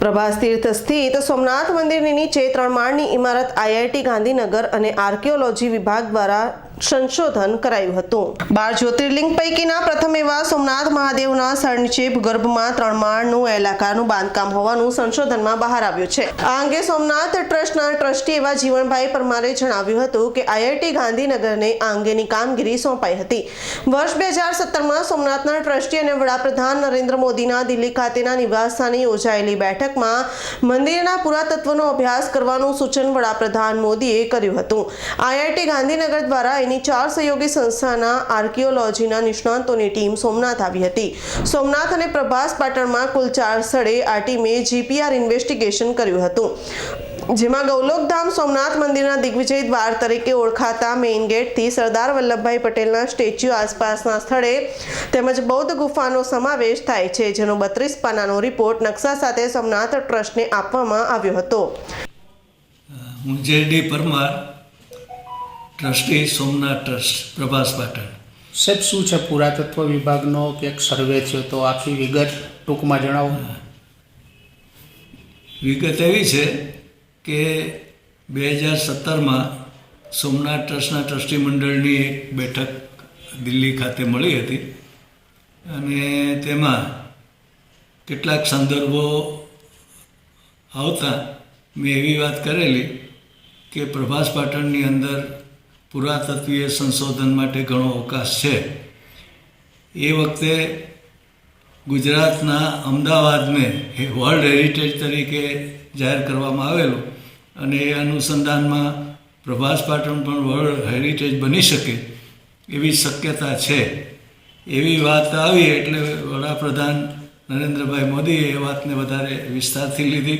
પ્રભાસ તીર્થ સ્થિત સોમનાથ મંદિરની નીચે ત્રણ માળની ઇમારત આઈઆઈટી ગાંધીનગર અને આર્કિયોલોજી વિભાગ દ્વારા સંશોધન કરાયું હતું. બાર જ્યોતિર્લિંગ પૈકીના પ્રથમ એવા સોમનાથ મહાદેવના સ્થળ નીચે ભૂગર્ભમાં ત્રણ માળનું એલાકાનું બાંધકામ હોવાનું સંશોધનમાં બહાર આવ્યું છે. આ અંગે સોમનાથ ટ્રસ્ટના ટ્રસ્ટી એવા જીવણભાઈ પરમારે જણાવ્યું હતું કે આઈઆઈટી ગાંધીનગરને આ અંગેની કામગીરી સોંપાઈ હતી. વર્ષ બે હજાર સત્તરમાં સોમનાથના ટ્રસ્ટી અને વડાપ્રધાન નરેન્દ્ર મોદીના દિલ્હી ખાતેના નિવાસસ્થાને યોજાયેલી બેઠકમાં મંદિરના પુરાતત્વનો અભ્યાસ કરવાનું સૂચન વડાપ્રધાન મોદીએ કર્યું હતું. આઈઆઈટી ગાંધીનગર દ્વારા એની ચાર સહયોગી સંસ્થાના આર્કિયોલોજીના નિષ્ણાંતોની ટીમ સોમનાથ આવી હતી. સોમનાથ અને પ્રભાસ પાટણમાં કુલ ચાર સ્થળે આ ટીમે જીપીઆર ઇન્વેસ્ટિગેશન કર્યું હતું. જેમાં ગૌલોકધામ સોમનાથ મંદિરના દિગ્વિજય દ્વાર તરીકે ઓળખાતા મેઇન ગેટથી સરદાર વલ્લભભાઈ પટેલના સ્ટેચ્યુ આસપાસના સ્થળે તેમજ બૌદ્ધ ગુફાનો સમાવેશ થાય છે, જેનો બત્રીસ પાનાનો રિપોર્ટ નકશા સાથે સોમનાથ ટ્રસ્ટને આપવામાં આવ્યો હતો. હું પરમાર ટ્રસ્ટી સોમનાથ ટ્રસ્ટ પ્રભાસ પાટણ. સાહેબ શું છે પુરાતત્વ વિભાગનો એક સર્વે છે? તો આખી વિગત ટૂંકમાં જણાવો. વિગત એવી છે કે બે હજાર સત્તરમાં સોમનાથ ટ્રસ્ટના ટ્રસ્ટી મંડળની એક બેઠક દિલ્હી ખાતે મળી હતી. અને તેમાં કેટલાક સંદર્ભો આવતા મેં એવી વાત કરેલી કે પ્રભાસ પાટણની અંદર પુરાતત્વીય સંશોધન માટે ઘણો અવકાશ છે. એ વખતે ગુજરાતના અમદાવાદને વર્લ્ડ હેરિટેજ તરીકે જાહેર કરવામાં આવેલું અને એ અનુસંધાનમાં પ્રભાસ પાટણ પણ વર્લ્ડ હેરિટેજ બની શકે એવી શક્યતા છે. એવી વાત આવી એટલે વડાપ્રધાન નરેન્દ્રભાઈ મોદીએ એ વાતને વધારે વિસ્તારથી લીધી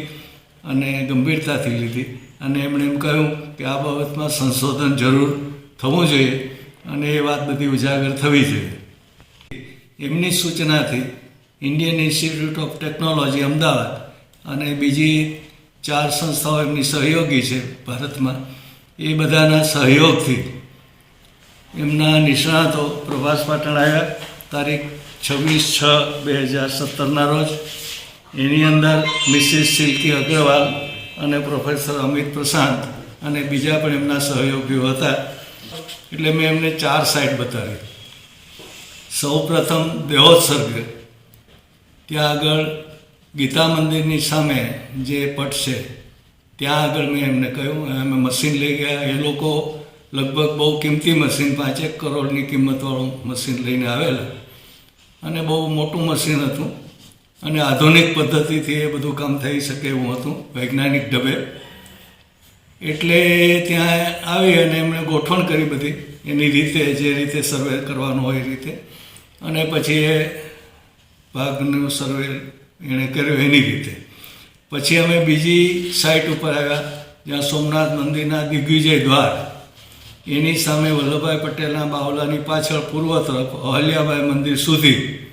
અને ગંભીરતાથી લીધી. અને એમણે એમ કહ્યું કે આ બાબતમાં સંશોધન જરૂર થવું જોઈએ અને એ વાત બધી ઉજાગર થવી જોઈએ. એમની સૂચનાથી Indian Institute of Technology Ahmedabad અને બીજી ચાર સંસ્થાઓ એમની સહયોગી છે ભારતમાં, એ બધાના સહયોગથી એમના નિષ્ણાતો પ્રભાસ પાટણ આવ્યા તારીખ છવ્વીસ છ બે હજાર સત્તરના રોજ. એની અંદર મિસિસ સિલ્કી અગ્રવાલ અને પ્રોફેસર અમિત પ્રશાંત અને બીજા પણ એમના સહયોગીઓ હતા. એટલે મેં એમને ચાર સાઇડ બતાવી. સૌ પ્રથમ દેહોત્સર્ગ. ત્યાં આગળ ગીતા મંદિરની સામે જે પટ છે, ત્યાં આગળ મેં એમને કહ્યું, અમે મશીન લઈ ગયા. એ લોકો લગભગ બહુ કિંમતી મશીન, પાંચેક કરોડની કિંમતવાળું મશીન લઈને આવેલા. અને બહુ મોટું મશીન હતું. અને આધુનિક પદ્ધતિથી એ બધું કામ થઈ શકે એવું હતું, વૈજ્ઞાનિક ઢબે. એટલે ત્યાં આવી અને એમણે ગોઠવણ કરી બધી, એની રીતે, જે રીતે સર્વે કરવાનું હોય એ રીતે. અને પછી એ ભાગનું સર્વે એણે કર્યો એની રીતે. પછી અમે બીજી સાઇટ ઉપર આવ્યા, જ્યાં સોમનાથ મંદિરના દિગ્વિજય દ્વાર. એની સામે વલ્લભભાઈ પટેલના બાવલાની પાછળ પૂર્વ તરફ અહલ્યાબાઈ મંદિર સુધી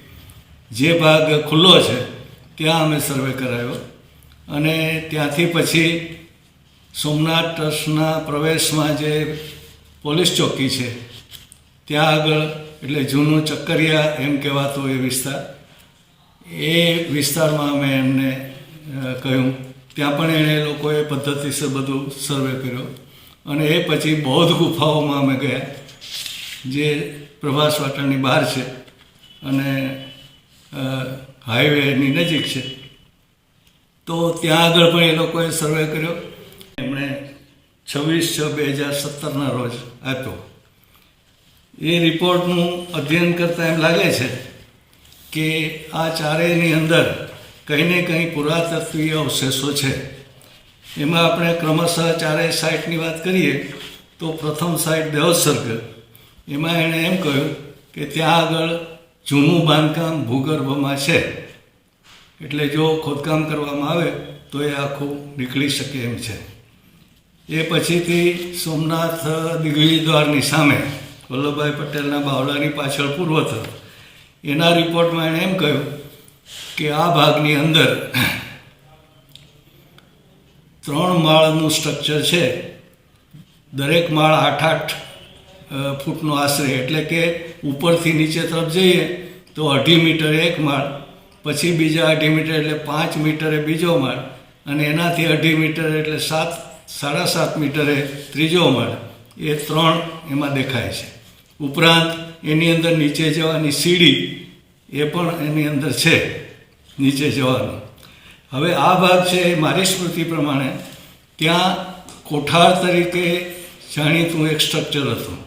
જે ભાગ ખુલ્લો છે, ત્યાં અમે સર્વે કરાયો. અને ત્યાંથી પછી સોમનાથ ટ્રસ્ટના પ્રવેશમાં જે પોલીસ ચોકી છે, ત્યાં આગળ, એટલે જૂનું ચક્કરિયા એમ કહેવાતો એ વિસ્તાર, એ વિસ્તારમાં અમે એમને કહ્યું. ત્યાં પણ એણે લોકોએ પદ્ધતિસર બધું સર્વે કર્યો. અને એ પછી બૌદ્ધ ગુફાઓમાં અમે ગયા, જે પ્રભાસ વાટણની બહાર છે. અને હાઈવેની નજીક છે. તો ત્યાં આગળ પણ એ લોકોએ સર્વે કર્યો. એમણે છવ્વીસ છ બે હજાર સત્તરના રોજ આપ્યો. એ રિપોર્ટનું અધ્યયન કરતાં એમ લાગે છે કે આ ચારેયની અંદર કંઈ ને કંઈ પુરાતત્વીય અવશેષો છે. એમાં આપણે ક્રમશઃ ચારેય સાઇટની વાત કરીએ તો પ્રથમ સાઇટ દેવસર્ગ. એમાં એણે એમ કહ્યું કે ત્યાં આગળ જૂનું બાંધકામ ભૂગર્ભમાં છે. એટલે જો ખોદકામ કરવામાં આવે, તો એ આખું નીકળી શકે એમ છે. એ પછીથી સોમનાથ દિગ્વિજય દ્વારની સામે વલ્લભભાઈ પટેલના બાવળાની પાછળ પૂર્વ તરફ એના રિપોર્ટમાં એણે એમ કહ્યું કે આ ભાગની અંદર ત્રણ માળનું સ્ટ્રક્ચર છે. દરેક માળ આઠ આઠ ફૂટનો આશરે એટલે કે ઉપરથી નીચે તરફ જઈએ તો અઢી મીટર એક માળ, પછી બીજા અઢી મીટર એટલે પાંચ મીટરે બીજો માળ અને એનાથી અઢી મીટર એટલે સાત, સાડા સાત મીટરે ત્રીજો માળ. એ ત્રણ એમાં દેખાય છે. ઉપરાંત એની અંદર નીચે જવાની સીડી એ પણ એની અંદર છે, નીચે જવાનું. હવે આ ભાગ છે એ મારી સ્મૃતિ પ્રમાણે. ત્યાં કોઠાર તરીકે જાણીતું એક સ્ટ્રક્ચર હતું.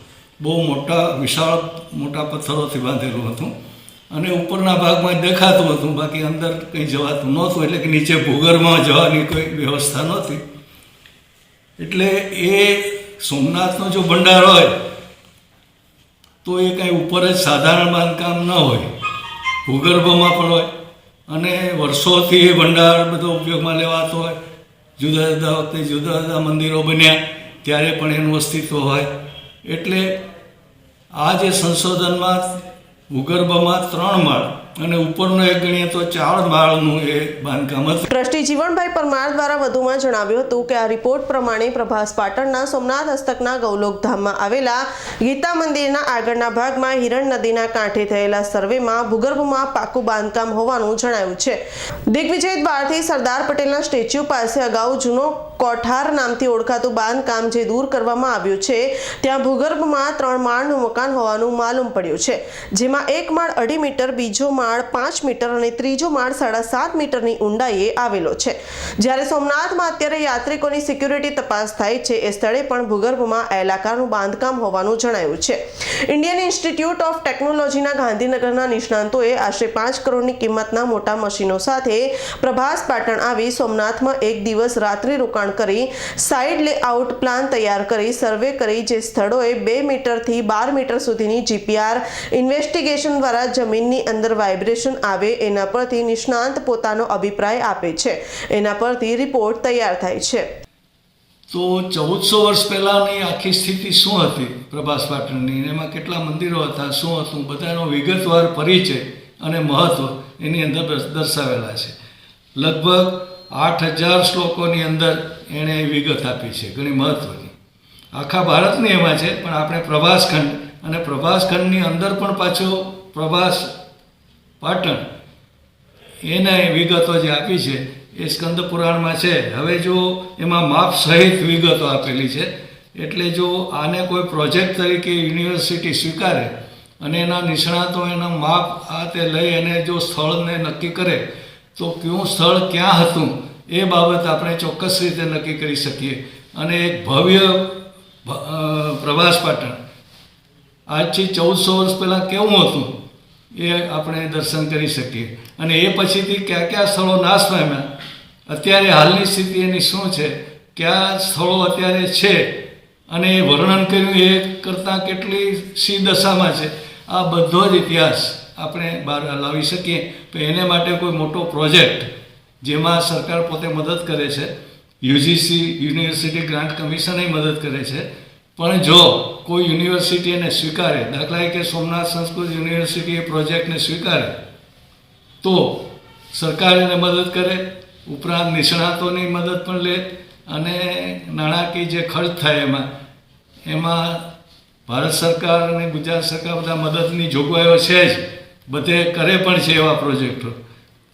બહુ મોટા, વિશાળ મોટા પથ્થરોથી બાંધેલું હતું. અને ઉપરના ભાગમાં દેખાતું હતું, બાકી અંદર કંઈ જવાતું નહોતું, એટલે કે નીચે ભૂગર્ભમાં જવાની કોઈ વ્યવસ્થા નહોતી. એટલે એ સોમનાથનો જો ભંડાર હોય, તો એ કંઈ ઉપર જ સાધારણ બાંધકામ ન હોય. ભૂગર્ભમાં પણ હોય. અને વર્ષોથી એ ભંડાર બધો ઉપયોગમાં લેવાતો હોય. જુદા જુદા વખતે જુદા જુદા મંદિરો બન્યા, ત્યારે પણ એનું અસ્તિત્વ હોય. એટલે આ જે સંશોધનમાં ભૂગર્ભમાં ત્રણ માળ અને ઉપરનો એક ગણીએ તો ચાર માળનું એ બાંધકામ હતું. ટ્રસ્ટી જીવનભાઈ પરમાર દ્વારા વધુમાં જણાવ્યું હતું કે આ રિપોર્ટ પ્રમાણે પ્રભાસ પાટણના સોમનાથ હસ્તકના ગૌલોકધામમાં આવેલા ગીતા મંદિરના આગળના ભાગમાં હિરણ નદીના કાંઠે થયેલા સર્વેમાં ભૂગર્ભમાં પાકું બાંધકામ હોવાનું જણાયું છે. દિગ્વિજય દ્વારથી સરદાર પટેલના સ્ટેચ્યુ પાસે અગાઉ જૂનો કોઠાર નામથી ઓળખાતું બાંધકામ જે દૂર કરવામાં આવ્યું છે, ત્યાં ભૂગર્ભમાં ત્રણ માળનું મકાન હોવાનું માલુમ પડ્યું છે, જેમાં એક માળ અઢી મીટર બીજો માળ પાંચ મીટર અને ત્રીજો માળ સાડા સાત મીટરની ઊંડાઈએ આવેલો છે. જ્યારે સોમનાથમાં અત્યારે યાત્રિકોની સિક્યુરિટી તપાસ થાય છે, એ સ્થળે પણ ભૂગર્ભમાં એલાકાનું બાંધકામ હોવાનું જણાયું છે. ઇન્ડિયન ઇન્સ્ટિટ્યૂટ ઓફ ટેકનોલોજીના ગાંધીનગરના નિષ્ણાંતોએ આશરે પાંચ કરોડની કિંમતના મોટા મશીનો સાથે પ્રભાસ પાટણ આવી સોમનાથમાં એક દિવસ રાત્રિ રોકાણ કરી સાઇડ લેઆઉટ પ્લાન તૈયાર કરી સર્વે કરી, જે સ્થળોએ બે મીટરથી બાર મીટર સુધીની જીપીઆર ઇન્વેસ્ટિગેશન દ્વારા જમીનની અંદર વાઇબ્રેશન આવે એના પરથી નિષ્ણાંત પોતાનો અભિપ્રાય આપે છે. એના પરથી રિપોર્ટ તૈયાર થાય છે. તો ચૌદસો વર્ષ પહેલાંની આખી સ્થિતિ શું હતી પ્રભાસ પાટણની? એમાં કેટલા મંદિરો હતા? શું હતું? બધાનો વિગતવાર પરિચય અને મહત્ત્વ એની અંદર દર્શાવેલા છે. લગભગ આઠ હજાર શ્લોકોની અંદર એણે વિગત આપી છે, ઘણી મહત્ત્વની આખા ભારતની એમાં છે, પણ આપણે પ્રભાસખંડ અને પ્રભાસખંડની અંદર પણ પાછો પ્રભાસ પાટણ. એને વિગતો જે આપી છે, એ સ્કંદ પુરાણમાં છે. હવે જો એમાં માપ સહિત વિગતો આપેલી છે, એટલે જો આને કોઈ પ્રોજેક્ટ તરીકે યુનિવર્સિટી સ્વીકારે અને એના નિષ્ણાતો એના માપ આ તે લઈ અને જો સ્થળને નક્કી કરે, તો કયું સ્થળ ક્યાં હતું, એ બાબત આપણે ચોક્કસ રીતે નક્કી કરી શકીએ. અને એક ભવ્ય પ્રવાસ પાટણ. આજથી ચૌદસો વર્ષ પહેલાં કેવું હતું? એ આપણે દર્શન કરી શકીએ. અને એ પછીથી કયા કયા સ્થળો નાશ પામ્યા અત્યારે હાલની સ્થિતિ એની શું છે? કયા સ્થળો અત્યારે છે? અને એ વર્ણન કર્યું એ કરતાં કેટલી સી દશામાં છે? આ બધો જ ઇતિહાસ આપણે બહાર લાવી શકીએ. તો એને માટે કોઈ મોટો પ્રોજેક્ટ જેમાં સરકાર પોતે મદદ કરે છે. યુજીસી યુનિવર્સિટી ગ્રાન્ટ કમિશન મદદ કરે છે. પણ જો કોઈ યુનિવર્સિટી એને સ્વીકારે, દાખલા તરીકે સોમનાથ સંસ્કૃત યુનિવર્સિટી એ પ્રોજેક્ટને સ્વીકારે, તો સરકાર એને મદદ કરે, ઉપરાંત નિષ્ણાતોની મદદ પણ લે અને નાણાકીય જે ખર્ચ થાય એમાં એમાં ભારત સરકાર અને ગુજરાત સરકાર બધા મદદની જોગવાઈઓ છે જ, બધે કરે પણ છે એવા પ્રોજેક્ટો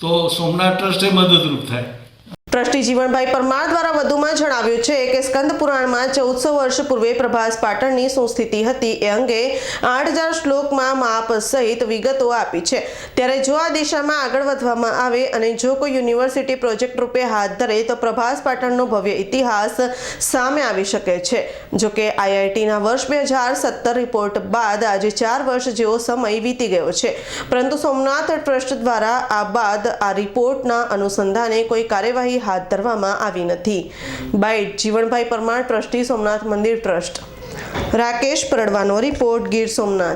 તો સોમનાથ ટ્રસ્ટે મદદરૂપ થાય. ટ્રસ્ટી જીવનભાઈ પરમાર દ્વારા વધુમાં જણાવ્યું છે કે સ્કંદ પુરાણમાં ચૌદસો વર્ષ પૂર્વે પ્રભાસ પાટણની શું સ્થિતિ હતી એ અંગે આઠ હજાર શ્લોકમાં માપ સહિત વિગતો આપી છે. ત્યારે જો આ દિશામાં આગળ વધવામાં આવે અને જો કોઈ યુનિવર્સિટી પ્રોજેક્ટ રૂપે હાથ ધરે તો પ્રભાસ પાટણનો ભવ્ય ઇતિહાસ સામે આવી શકે છે. જોકે આઈઆઈટીના વર્ષ બે હજાર સત્તર રિપોર્ટ બાદ આજે ચાર વર્ષ જેવો સમય વીતી ગયો છે. પરંતુ સોમનાથ ટ્રસ્ટ દ્વારા આ બાદ આ રિપોર્ટના અનુસંધાને કોઈ કાર્યવાહી હાથ ધરવામાં આવી નથી. બાઇટ જીવણભાઈ પરમાર ટ્રસ્ટી, સોમનાથ મંદિર ટ્રસ્ટ. રાકેશ પરડવાનો રિપોર્ટ, ગીર સોમનાથ.